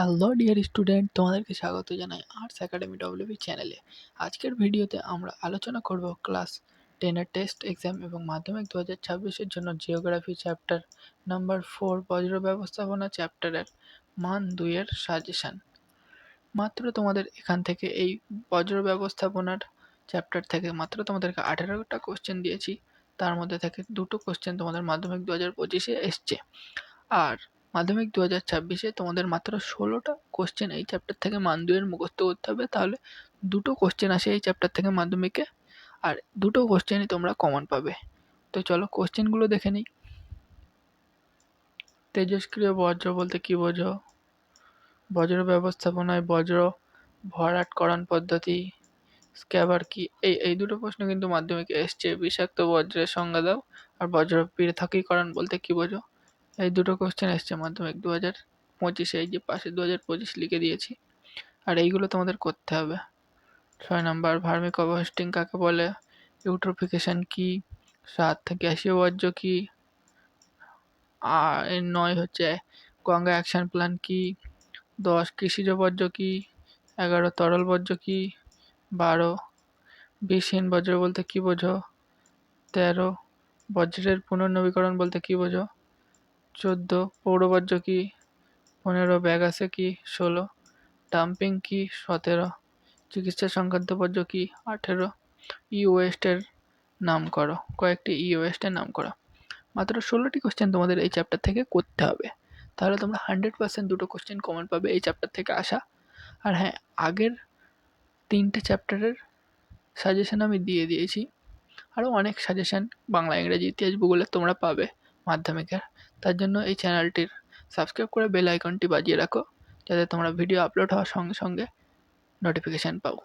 Hello dear student তোমাদেরকে স্বাগত জানাই আর্টস একাডেমি ডব্লিউবি চ্যানেলে আজকের ভিডিওতে আমরা আলোচনা করব ক্লাস টেনের টেস্ট এক্সাম এবং মাধ্যমিক দু হাজার ছাব্বিশের জন্য জিওগ্রাফি চ্যাপ্টার নাম্বার ফোর বজ্র ব্যবস্থাপনা চ্যাপ্টারের মান দুইয়ের সাজেশান মাত্র তোমাদের এখান থেকে এই বজ্র ব্যবস্থাপনার চ্যাপ্টার থেকে মাত্র তোমাদেরকে আঠেরোটা কোশ্চেন দিয়েছি। তার মধ্যে থেকে দুটো কোশ্চেন তোমাদের মাধ্যমিক দু হাজার পঁচিশে এসছে। আর মাধ্যমিক দু হাজার ছাব্বিশে তোমাদের মাত্র ষোলোটা কোশ্চেন এই চ্যাপ্টার থেকে মান দুয়ের মুখস্থ করতে হবে। তাহলে দুটো কোশ্চেন আসে এই চ্যাপ্টার থেকে মাধ্যমিকে আর দুটো কোশ্চেনই তোমরা কমন পাবে। তো চলো কোশ্চেনগুলো দেখে নিই। তেজস্ক্রিয় বজ্র বলতে কী বোঝো? বজ্র ব্যবস্থাপনায় বজ্র ভরাটকরণ পদ্ধতি, স্ক্যাবার কি? এই এই দুটো প্রশ্ন কিন্তু মাধ্যমিকে এসছে। বিষাক্ত বজ্রের সংজ্ঞা দাও। আর বজ্র পৃথকীকরণ বলতে কী বোঝো? এই দুটো কোশ্চেন এসছে মাধ্যমিক দু হাজার পঁচিশে, এই যে পাশে দু হাজার পঁচিশ লিখে দিয়েছি। আর এইগুলো তোমাদের করতে হবে। ছয় নম্বর ভার্মি কম্পোস্টিং কাকে বলে? ইউট্রোফিকেশন কি? সাত গ্যাসীয় বর্জ্য কি? আর নয় হচ্ছে গঙ্গা অ্যাকশন প্ল্যান কি? দশ কৃষিজ বর্জ্য কি? এগারো তরল বর্জ্য কি? বারো বিষহীন বজ্র বলতে কী বোঝো? তেরো বজ্রের পুনর্নবীকরণ বলতে কী বোঝো? চোদ্দ পৌরবর্জ্য কি পনেরো ব্যাগাসে কি ষোলো? ডাম্পিং কি সতেরো? চিকিৎসা সংক্রান্ত বর্জ্য কি আঠেরো? ই নাম করো। কয়েকটি ই নাম করো। মাত্র ষোলোটি কোশ্চেন তোমাদের এই চ্যাপ্টার থেকে করতে হবে। তাহলে তোমরা হান্ড্রেড পার্সেন্ট দুটো কোশ্চেন কমন পাবে এই চ্যাপ্টার থেকে আসা। আর হ্যাঁ আগের তিনটে চ্যাপ্টারের সাজেশন আমি দিয়ে দিয়েছি। আরও অনেক সাজেশন বাংলা, ইংরেজি, ইতিহাস ভূগোলে তোমরা পাবে। মাধ্যমিকের। তার জন্য এই চ্যানেলটির সাবস্ক্রাইব করে বেল আইকনটি বাজিয়ে রাখো, যাতে তোমরা ভিডিও আপলোড হওয়ার সঙ্গে সঙ্গে নোটিফিকেশান পাও।